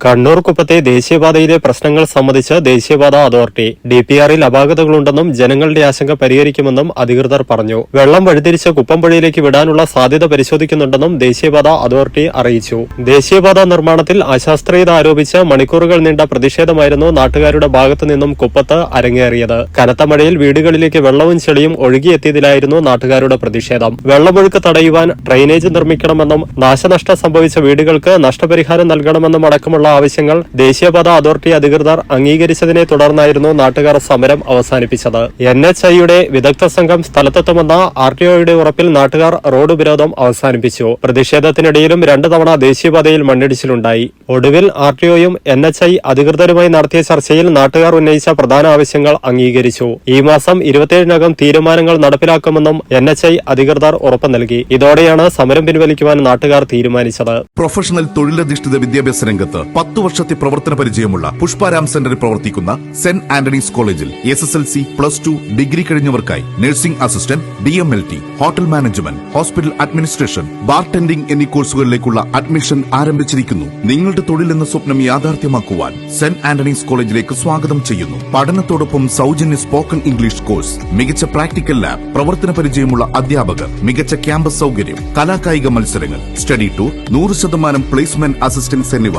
കണ്ണൂർ കുപ്പത്തെ ദേശീയപാതയിലെ പ്രശ്നങ്ങൾ സംബന്ധിച്ച് ദേശീയപാത അതോറിറ്റി. ഡി പി ആറിൽ അപാകതകളുണ്ടെന്നും ജനങ്ങളുടെ ആശങ്ക പരിഹരിക്കുമെന്നും അധികൃതർ പറഞ്ഞു. വെള്ളം വഴിതിരിച്ച് കുപ്പംപുഴയിലേക്ക് വിടാനുള്ള സാധ്യത പരിശോധിക്കുന്നുണ്ടെന്നും ദേശീയപാത അതോറിറ്റി അറിയിച്ചു. ദേശീയപാത നിർമ്മാണത്തിൽ അശാസ്ത്രീയത ആരോപിച്ച് മണിക്കൂറുകൾ നീണ്ട പ്രതിഷേധമായിരുന്നു നാട്ടുകാരുടെ ഭാഗത്തു നിന്നും കുപ്പത്ത് അരങ്ങേറിയത്. കനത്ത മഴയിൽ വീടുകളിലേക്ക് വെള്ളവും ചെളിയും ഒഴുകിയെത്തിയതിലായിരുന്നു നാട്ടുകാരുടെ പ്രതിഷേധം. വെള്ളമൊഴുക്ക് തടയുവാൻ ഡ്രെയിനേജ് നിർമ്മിക്കണമെന്നും നാശനഷ്ടം സംഭവിച്ച വീടുകൾക്ക് നഷ്ടപരിഹാരം നൽകണമെന്നും അടക്കമുള്ള ആവശ്യങ്ങൾ ദേശീയപാത അതോറിറ്റി അധികൃതർ അംഗീകരിച്ചതിനെ തുടർന്നായിരുന്നു നാട്ടുകാർ സമരം അവസാനിപ്പിച്ചത്. എൻ എച്ച് ഐയുടെ വിദഗ്ധ സംഘം സ്ഥലത്തെത്തുമെന്ന ആർ ടി ഒയുടെ ഉറപ്പിൽ നാട്ടുകാർ റോഡ് ഉപരോധം അവസാനിപ്പിച്ചു. പ്രതിഷേധത്തിനിടയിലും രണ്ടു തവണ ദേശീയപാതയിൽ മണ്ണിടിച്ചിലുണ്ടായി. ഒടുവിൽ ആർ ടി ഒയും എൻ എച്ച് ഐ അധികൃതരുമായി നടത്തിയ ചർച്ചയിൽ നാട്ടുകാർ ഉന്നയിച്ച പ്രധാന ആവശ്യങ്ങൾ അംഗീകരിച്ചു. ഈ മാസം ഇരുപത്തിയേഴിനകം തീരുമാനങ്ങൾ നടപ്പിലാക്കുമെന്നും എൻ എച്ച് ഐ അധികൃതർ ഉറപ്പ് നൽകി. ഇതോടെയാണ് സമരം പിൻവലിക്കുവാൻ നാട്ടുകാർ തീരുമാനിച്ചത്. പ്രൊഫഷണൽ തൊഴിലധിഷ്ഠിത വിദ്യാഭ്യാസ രംഗത്ത് പത്തു വർഷത്തെ പ്രവർത്തന പരിചയമുള്ള പുഷ്പാരാം സെന്ററിൽ പ്രവർത്തിക്കുന്ന സെന്റ് ആന്റണീസ് കോളേജിൽ S S L C plus two degree കഴിഞ്ഞവർക്കായി nursing assistant D M L T hotel management hospital administration bartending എന്നീ കോഴ്സുകളിലേക്കുള്ള അഡ്മിഷൻ ആരംഭിച്ചിരിക്കുന്നു. നിങ്ങളുടെ തൊഴിൽ എന്ന സ്വപ്നം യാഥാർത്ഥ്യമാക്കുവാൻ സെന്റ് ആന്റണീസ് കോളേജിലേക്ക് സ്വാഗതം ചെയ്യുന്നു. പഠനത്തോടൊപ്പം സൗജന്യ സ്പോക്കൺ ഇംഗ്ലീഷ് കോഴ്സ് മികച്ച പ്രാക്ടിക്കൽ ലാബ് പ്രവർത്തന പരിചയമുള്ള അധ്യാപകർ മികച്ച ക്യാമ്പസ് സൗകര്യം കലാകായിക മത്സരങ്ങൾ സ്റ്റഡി ടൂർ നൂറ് ശതമാനം പ്ലേസ്മെന്റ് അസിസ്റ്റൻസ് എന്നിവ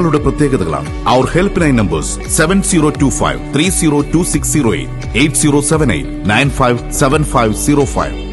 ഞങ്ങളുടെ പ്രത്യേകതകളാണ്. അവർ helpline numbers seven zero two five three zero two six zero eight eight zero seven eight nine five seven five zero five